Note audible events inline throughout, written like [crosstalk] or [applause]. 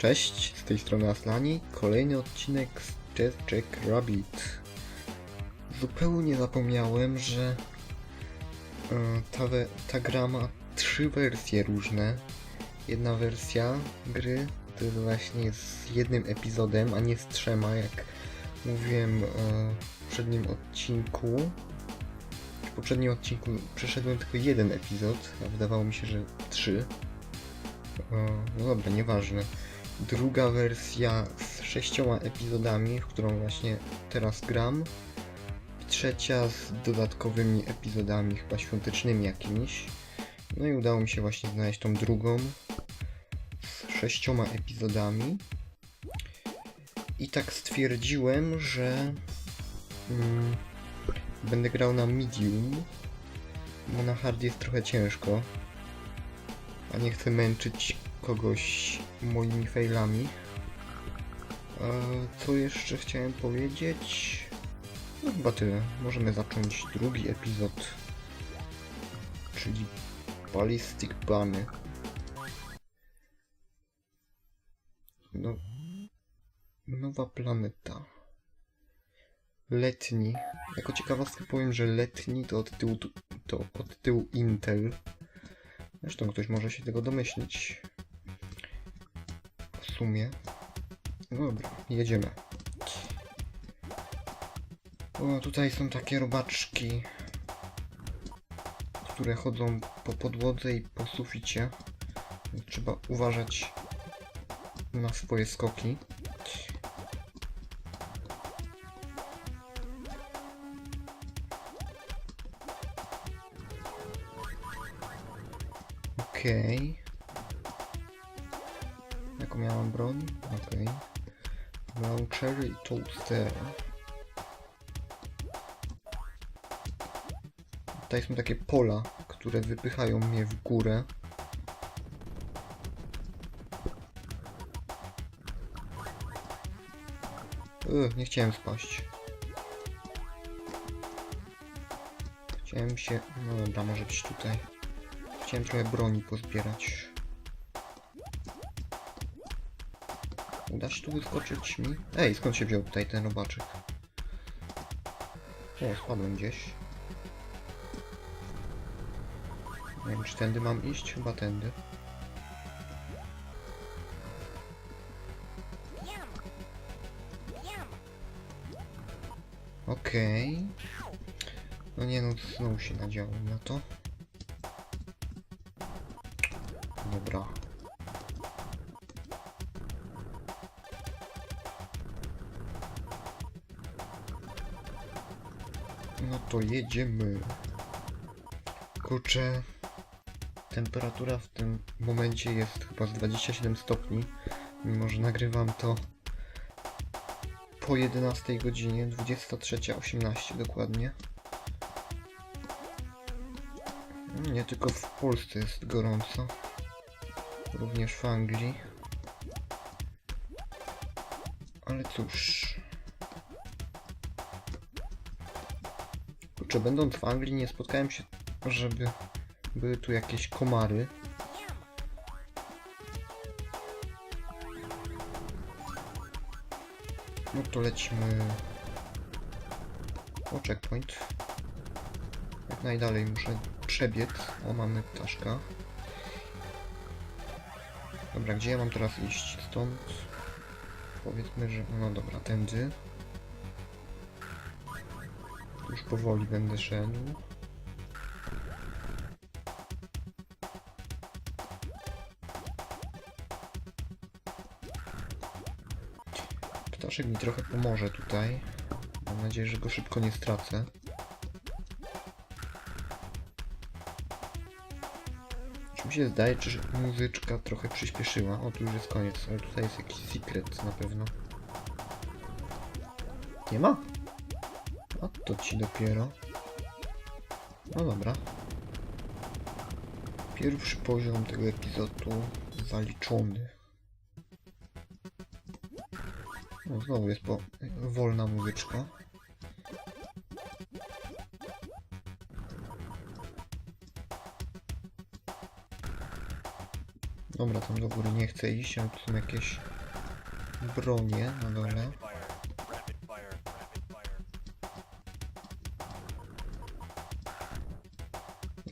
Cześć, z tej strony Aslani. Kolejny odcinek z Jack Rabbit. Zupełnie zapomniałem, że e, ta, ta gra ma trzy wersje różne. Jedna wersja gry to jest właśnie z jednym epizodem, a nie z trzema, jak mówiłem e, w poprzednim odcinku. W poprzednim odcinku przeszedłem tylko jeden epizod, a wydawało mi się, że trzy. E, No dobra, nieważne. Druga wersja z sześcioma epizodami, w którą właśnie teraz gram. Trzecia z dodatkowymi epizodami, chyba świątecznymi jakimiś. No i udało mi się właśnie znaleźć tą drugą z sześcioma epizodami. I tak stwierdziłem, że mm, będę grał na medium, bo na hard jest trochę ciężko a nie chcę męczyć kogoś moimi failami. E, Co jeszcze chciałem powiedzieć? No chyba tyle. Możemy zacząć drugi epizod, czyli Ballistic Bunny. No, nowa planeta. Letni. Jako ciekawostkę powiem, że letni to od tyłu, to od tyłu Intel. Zresztą ktoś może się tego domyślić. Sumie. Dobra, jedziemy. O, tutaj są takie robaczki, które chodzą po podłodze i po suficie. Trzeba uważać na swoje skoki. Okej. Jaką miałam broń? Okej. Launcher i toaster. Tutaj są takie pola, które wypychają mnie w górę. Ugh, nie chciałem spaść. Chciałem się... No dobra, może być tutaj. Chciałem trochę broni pozbierać. Się tu wyskoczyć mi? Ej, skąd się wziął tutaj ten robaczek? O, spadłem gdzieś. Nie wiem, czy tędy mam iść? Chyba tędy. Okej. No nie no, znowu się nadziałem na to. Dobra. To jedziemy. Kurczę. Temperatura w tym momencie jest chyba z 27 stopni. Mimo, że nagrywam to po 11 godzinie, 23.18 dokładnie. Nie tylko w Polsce jest gorąco. Również w Anglii. Ale cóż. Kurczę, będąc w Anglii nie spotkałem się, żeby były tu jakieś komary. No to lecimy o checkpoint. Jak najdalej muszę przebiec. O, mamy ptaszka. Dobra, gdzie ja mam teraz iść? Stąd. Powiedzmy, że. No dobra, tędy. Już powoli będę szedł. Ptaszek mi trochę pomoże tutaj. Mam nadzieję, że go szybko nie stracę. Czy mi się zdaje, czy muzyczka trochę przyspieszyła? O, tu już jest koniec, ale tutaj jest jakiś secret na pewno. Nie ma? A to ci dopiero. No dobra. Pierwszy poziom tego epizodu zaliczony. No, znowu jest po... wolna muzyczka. Dobra, tam do góry nie chcę iść, ale tu są jakieś bronie na dole.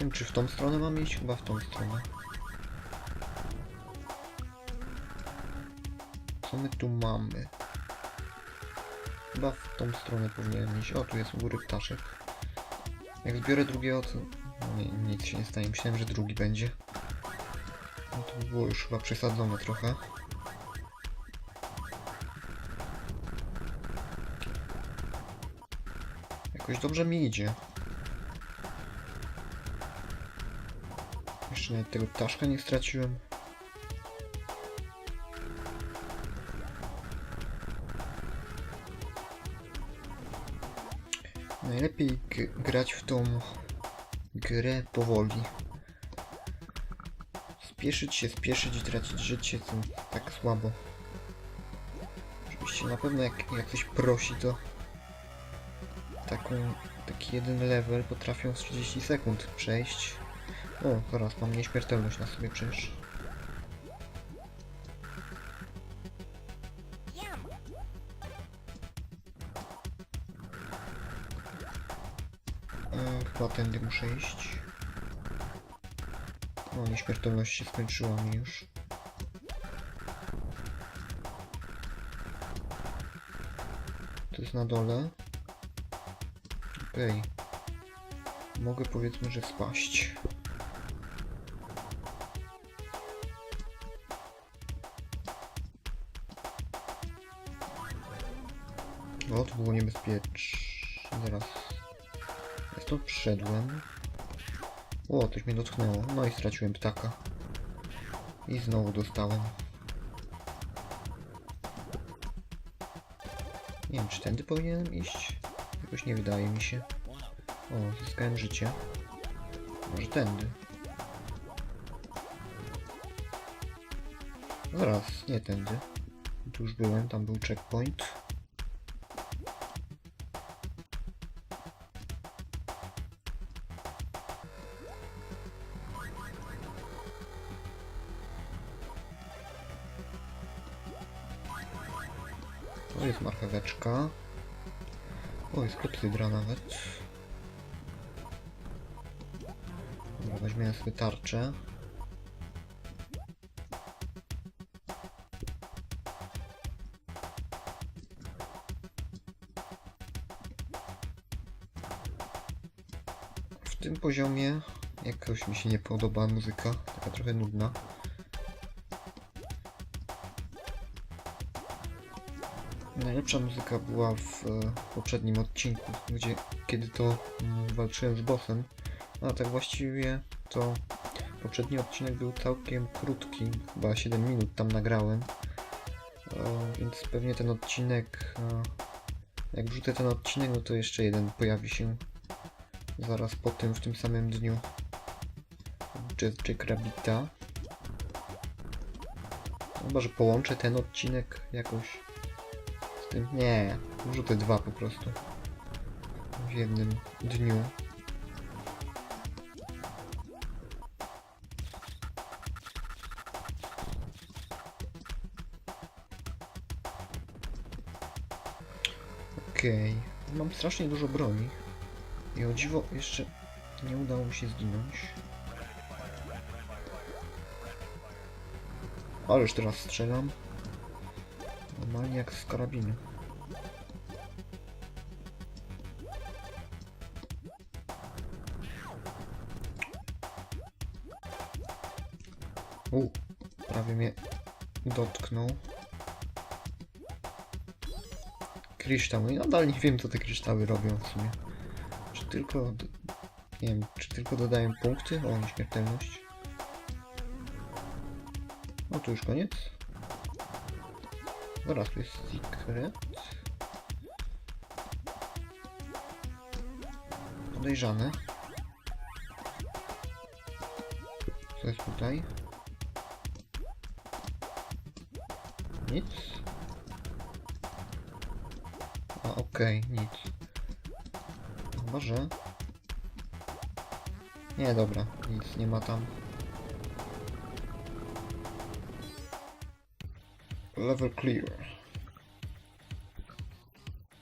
Wiem, czy w tą stronę mam iść? Chyba w tą stronę. Co my tu mamy? Chyba w tą stronę powinienem iść. O, tu jest u góry ptaszek. Jak zbiorę drugiego, to... Nie, nic się nie stanie. Myślałem, że drugi będzie. No to by było już chyba przesadzone trochę. Jakoś dobrze mi idzie. Jeszcze nawet tego ptaszka nie straciłem. Najlepiej grać w tą grę powoli. Spieszyć się, spieszyć i tracić życie to tak słabo. Oczywiście na pewno jak, jak ktoś prosi to taką, taki jeden level potrafią w 30 sekund przejść. O, teraz mam nieśmiertelność na sobie przecież. E, chyba tędy muszę iść. O, nieśmiertelność się skończyła mi już. To jest na dole. Okej. Mogę powiedzmy, że spaść. Było niebezpieczne. Zaraz. Ja stąd przyszedłem. O, coś mnie dotknęło. No i straciłem ptaka. I znowu dostałem. Nie wiem, czy tędy powinienem iść? Jakoś nie wydaje mi się. O, zyskałem życie. Może tędy. Zaraz, nie tędy. Tu już byłem, tam był checkpoint. O, jest klepsydra nawet. Dobra, weźmiemy sobie tarczę. W tym poziomie jakoś mi się nie podoba muzyka, taka trochę nudna. Najlepsza muzyka była w e, poprzednim odcinku, gdzie kiedy to mm, walczyłem z bossem. A tak właściwie to poprzedni odcinek był całkiem krótki, chyba 7 minut tam nagrałem. E, więc pewnie ten odcinek, e, jak wrzucę ten odcinek, no to jeszcze jeden pojawi się zaraz po tym, w tym samym dniu. Jazz Jack Rabbita. Chyba, że połączę ten odcinek jakoś. Nie, wrzucę dwa po prostu. W jednym dniu. Okej, mam strasznie dużo broni. I o dziwo jeszcze nie udało mi się zginąć. Ależ teraz strzelam. Normalnie jak z karabinu. U, prawie mnie dotknął. Kryształ. I nadal nie wiem co te kryształy robią w sumie. Czy tylko... Nie wiem, czy tylko dodają punkty? O, nieśmiertelność. No to już koniec. Zaraz, tu jest secret. Podejrzane. Co jest tutaj? Nic. A, okej, nic. Chyba, że... Nie, dobra, nic nie ma tam. Level clear.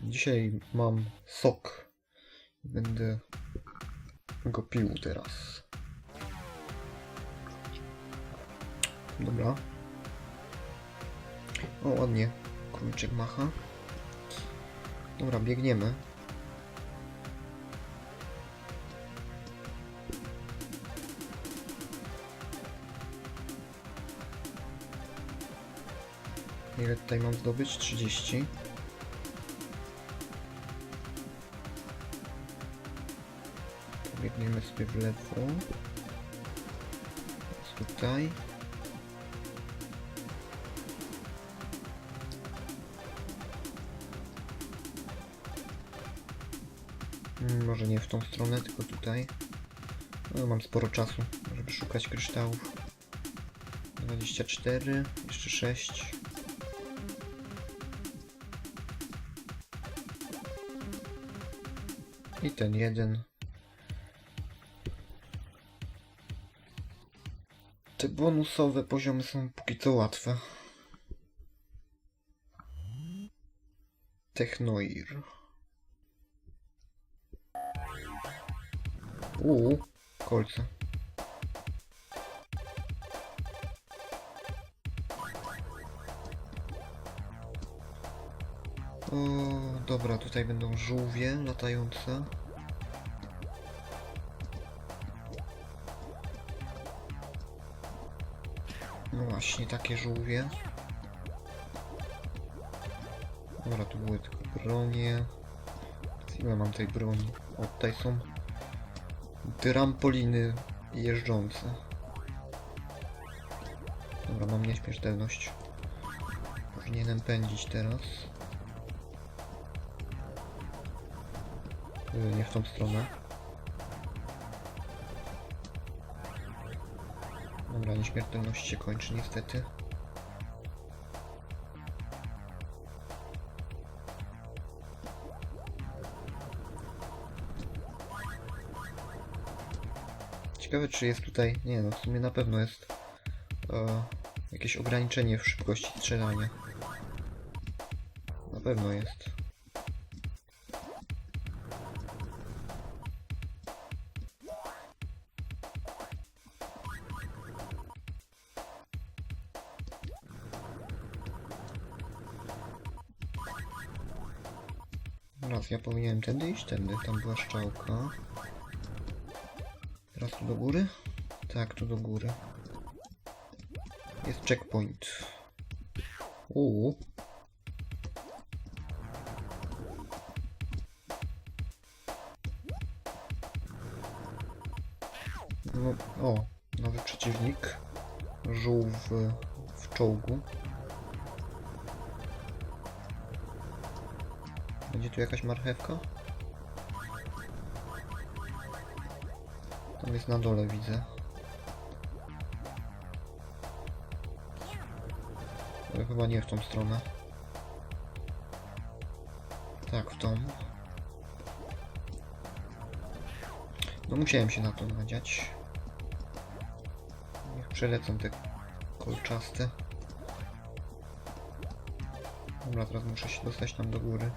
Dzisiaj mam sok. Będę go pił teraz. Dobra. O, ładnie. Króliczek macha. Dobra, biegniemy. Ile tutaj mam zdobyć? 30. Pobiegniemy sobie w lewo. Tutaj. Mm, Może nie w tą stronę, tylko tutaj. No, mam sporo czasu, żeby szukać kryształów. 24, jeszcze 6. I ten jeden. Te bonusowe poziomy są póki co łatwe. Technoir. Uuu, kolce. Dobra, tutaj będą żółwie latające. No właśnie, takie żółwie. Dobra, tu były tylko bronie. Ile mam tej broni? O, tutaj są trampoliny jeżdżące. Dobra, mam nieśmiertelność. Powinienem pędzić teraz. Nie w tą stronę. Dobra, nieśmiertelność się kończy niestety. Ciekawe czy jest tutaj... Nie no, w sumie na pewno jest e, jakieś ograniczenie w szybkości strzelania. Na pewno jest. Raz ja powinienem tędy iść, tędy, tam była szczałka. Teraz tu do góry? Tak, tu do góry. Jest checkpoint. Uuu. No, o, nowy przeciwnik. Żółw w, w czołgu. Będzie tu jakaś marchewka? Tam jest na dole, widzę. Ale chyba nie w tą stronę. Tak, w tą. No musiałem się na to nadziać. Niech przelecą te kolczaste. Dobra, teraz muszę się dostać tam do góry.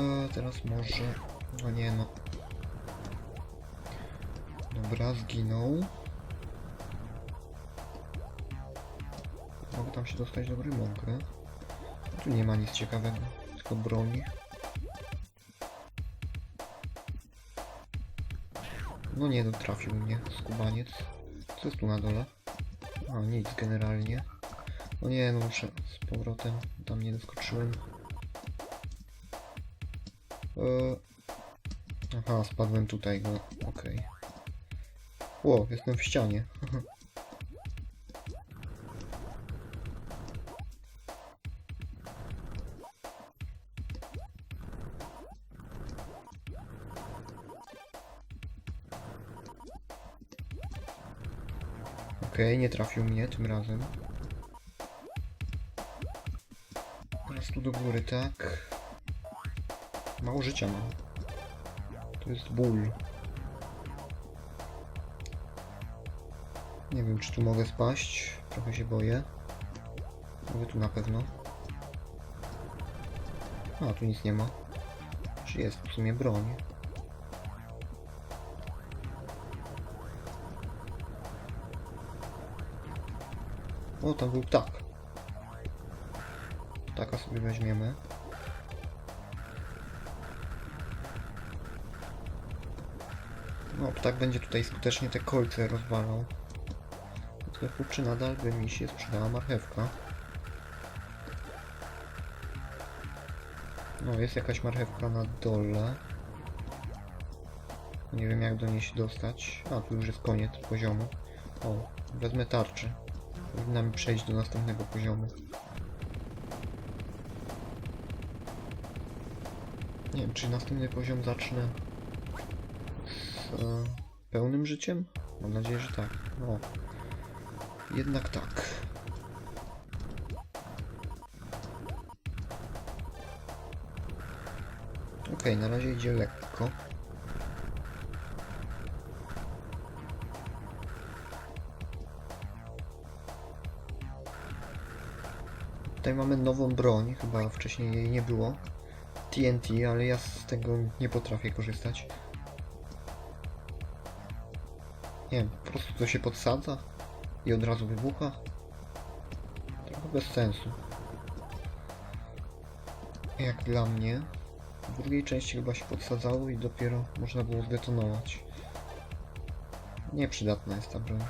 E, teraz może... No nie no. Dobra, zginął. Mogę tam się dostać do? Mogę. Tu nie ma nic ciekawego, tylko broni. No nie, no trafił mnie skubaniec. Co jest tu na dole? A, nic generalnie. No nie, no muszę z powrotem. Tam nie doskoczyłem. Eee... Aha, spadłem tutaj, no okej. Ło, jestem w ścianie. [laughs] Okej, nie trafił mnie tym razem. Teraz tu do góry, tak. Mało życia mam. To jest ból. Nie wiem, czy tu mogę spaść. Trochę się boję. Mogę tu na pewno. A, tu nic nie ma. Czy jest w sumie broń? O, tam był ptak. Ptaka sobie weźmiemy. No, ptak będzie tutaj skutecznie te kolce rozwalał. Tylko kurczę, nadal by mi się sprzedała marchewka. No, jest jakaś marchewka na dole. Nie wiem jak do niej się dostać. A, tu już jest koniec poziomu. O, wezmę tarczę. Powinna mi przejść do następnego poziomu. Nie wiem, czy następny poziom zacznę pełnym życiem? Mam nadzieję, że tak. No. Jednak tak. Okej, na razie idzie lekko. Tutaj mamy nową broń, chyba wcześniej jej nie było. TNT, ale ja z tego nie potrafię korzystać. Nie wiem, po prostu to się podsadza i od razu wybucha. Trochę bez sensu. Jak dla mnie. W drugiej części chyba się podsadzało i dopiero można było zdetonować. Nieprzydatna jest ta broń.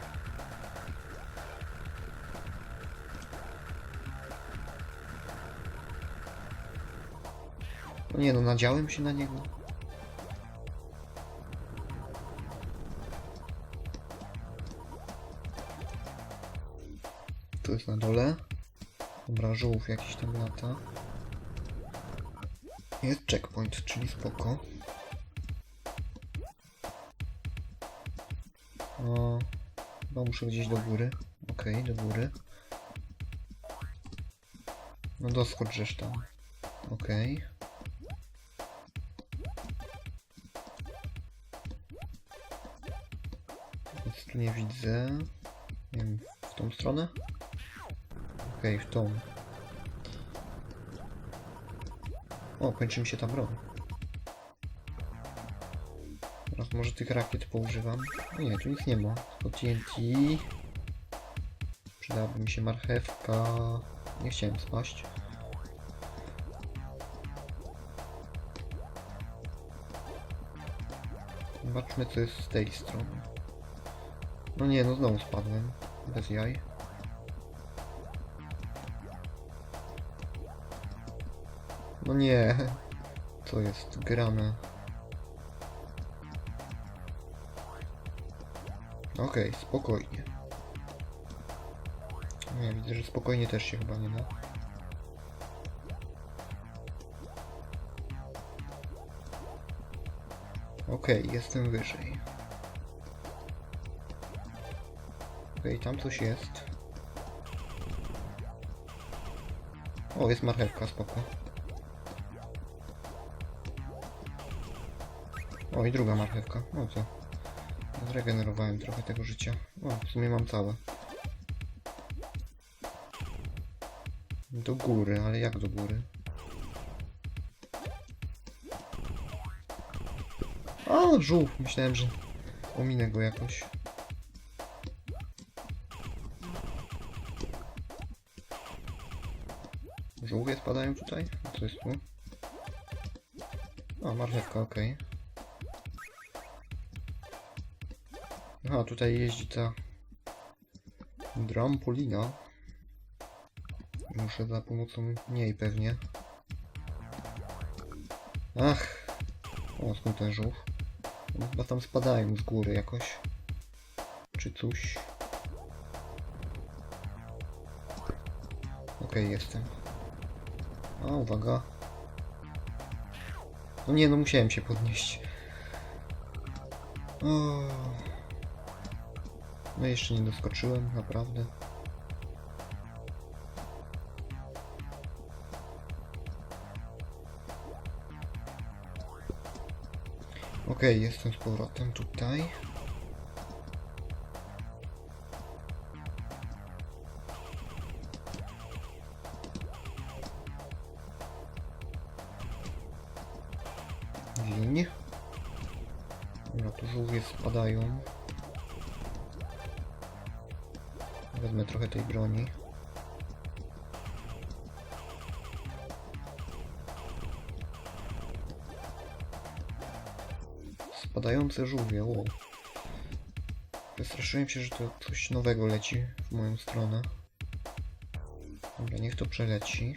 No nie no, nadziałem się na niego. Jest na dole. Dobra, żółw jakiś tam lata. Jest checkpoint, czyli spoko. O, chyba muszę gdzieś do góry. Okej, do góry. No doskocz tam. Okej. Nic tu nie widzę. Nie wiem, w tą stronę? Okej, w tą. O, kończy mi się ta broń. Teraz może tych rakiet poużywam. Nie, tu nic nie ma. Tylko TNT. Przydałaby mi się marchewka. Nie chciałem spaść. Zobaczmy co jest z tej strony. No nie, no znowu spadłem. Bez jaj. No nie. To jest grane. Okej, spokojnie. Nie, widzę, że spokojnie też się chyba nie da. Okej, jestem wyżej. Okej, tam coś jest. O, jest marchewka, spoko. O, i druga marchewka. No co? Zregenerowałem trochę tego życia. O, w sumie mam całe. Do góry, ale jak do góry? A, żółw! Myślałem, że ominę go jakoś. Żółwie spadają tutaj? Co jest tu? O, marchewka, okej. Aha, tutaj jeździ ta trampolina. Muszę za pomocą niej pewnie. Ach! O, skąd ten żółw? Chyba tam spadają z góry jakoś. Czy coś. Okej, jestem. A, uwaga. No nie, no musiałem się podnieść. No jeszcze nie doskoczyłem, naprawdę. Okej, jestem z powrotem tutaj. Tej broni. Spadające żółwie, o. Wystraszyłem się, że to coś nowego leci w moją stronę. Dobra, niech to przeleci.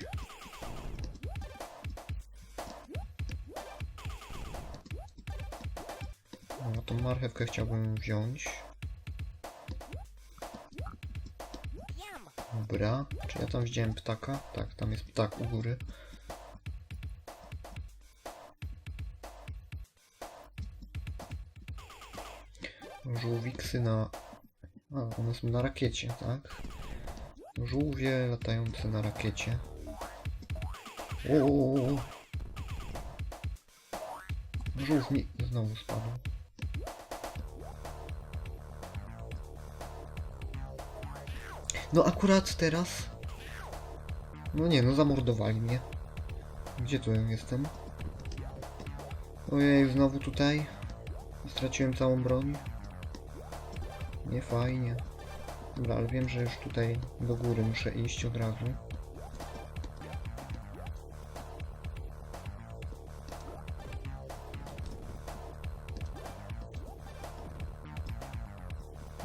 No, tą marchewkę chciałbym wziąć. Dobra, czy ja tam widziałem ptaka? Tak, tam jest ptak u góry. Żółwiksy na... A, one są na rakiecie, tak? Żółwie latające na rakiecie. O, Żółw mi znowu spadł. No akurat teraz... No nie, no zamordowali mnie. Gdzie tu jestem? Ojej, znowu tutaj. Straciłem całą broń. Nie fajnie. Dobra, ale wiem, że już tutaj do góry muszę iść od razu.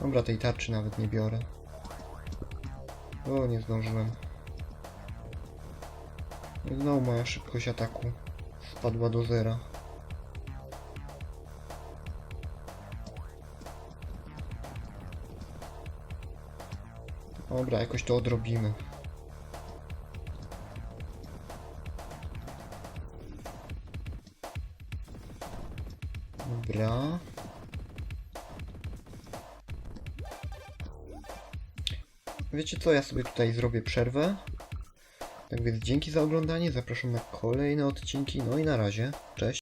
Dobra, tej tarczy nawet nie biorę. O, nie zdążyłem. Znowu moja szybkość ataku spadła do zera. Dobra, jakoś to odrobimy. Wiecie co, ja sobie tutaj zrobię przerwę. Tak więc dzięki za oglądanie, zapraszam na kolejne odcinki, no i na razie, cześć.